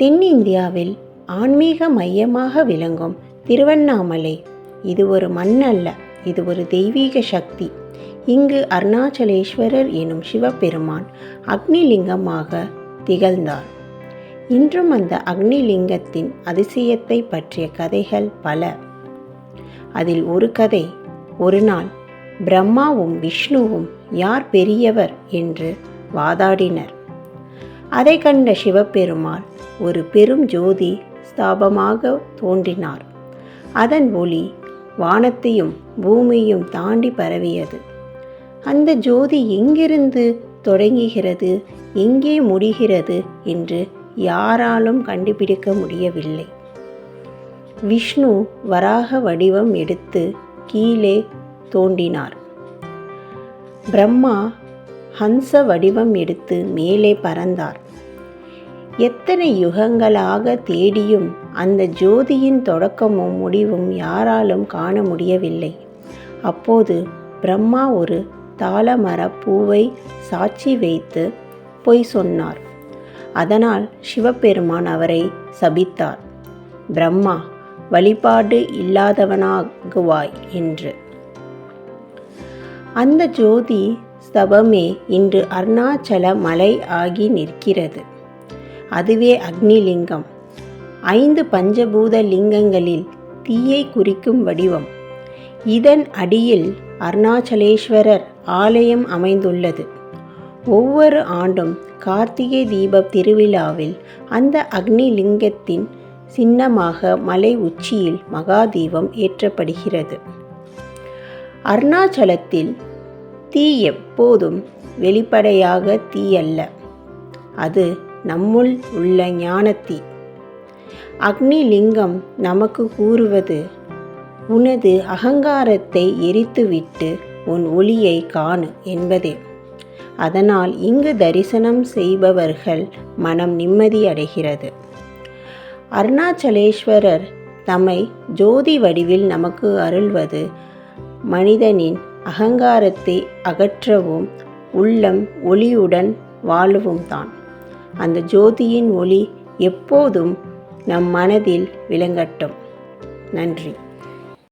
தென்னிந்தியாவில் ஆன்மீக மையமாக விளங்கும் திருவண்ணாமலை. இது ஒரு மண் அல்ல இது ஒரு தெய்வீக சக்தி. இங்கு அருணாச்சலேஸ்வரர் எனும் சிவபெருமான் அக்னிலிங்கமாக திகழ்ந்தார். இன்றும் அந்த அக்னிலிங்கத்தின் அதிசயத்தை பற்றிய கதைகள் பல. அதில் ஒரு கதை ஒரு நாள் பிரம்மாவும் விஷ்ணுவும் யார் பெரியவர் என்று வாதாடினர். அதை கண்ட சிவபெருமாள் ஒரு பெரும் ஜோதி ஸ்தாபமாக தோன்றினார். அதன் ஒளி வானத்தையும் பூமியையும் தாண்டி பரவியது. அந்த ஜோதி எங்கிருந்து தொடங்குகிறது எங்கே முடிகிறது என்று யாராலும் கண்டுபிடிக்க முடியவில்லை. விஷ்ணு வராக வடிவம் எடுத்து கீழே தோண்டினார் பிரம்மா ஹம்ச வடிவம் எடுத்து மேலே பறந்தார். எத்தனை யுகங்களாக தேடியும் அந்த ஜோதியின் தொடக்கமும் முடிவும் யாராலும் காண முடியவில்லை. அப்போது பிரம்மா ஒரு தாளமர பூவை சாட்சி வைத்து பொய் சொன்னார். அதனால் சிவபெருமான் அவரை சபித்தார். பிரம்மா வழிபாடு இல்லாதவனாகுவாய் என்று. அந்த ஜோதி ஸ்தபமே இன்று அருணாச்சல மலை ஆகி நிற்கிறது. அதுவே அக்னிலிங்கம். ஐந்து பஞ்சபூத லிங்கங்களில் தீயை குறிக்கும் வடிவம். இதன் அடியில் அருணாச்சலேஸ்வரர் ஆலயம் அமைந்துள்ளது. ஒவ்வொரு ஆண்டும் கார்த்திகை தீப திருவிழாவில் அந்த அக்னிலிங்கத்தின் சின்னமாக மலை உச்சியில் மகாதீபம் ஏற்றப்படுகிறது. அருணாச்சலத்தில் தீ எப்போதும் வெளிப்படையாக தீயல்ல. அது நம்முள் உள்ள ஞானத்தி. அக்னி லிங்கம் நமக்கு கூறுவது உனது அகங்காரத்தை எரித்துவிட்டு உன் ஒளியை காணு என்பதே. அதனால் இங்கு தரிசனம் செய்பவர்கள் மனம் நிம்மதியடைகிறது அருணாச்சலேஸ்வரர் தம்மை ஜோதி வடிவில் நமக்கு அருள்வது மனிதனின் அகங்காரத்தை அகற்றவும் உள்ளம் ஒளியுடன் வாழவும் தான் அந்த ஜோதியின் ஒளி எப்போதும் நம் மனதில் விளங்கட்டும். நன்றி.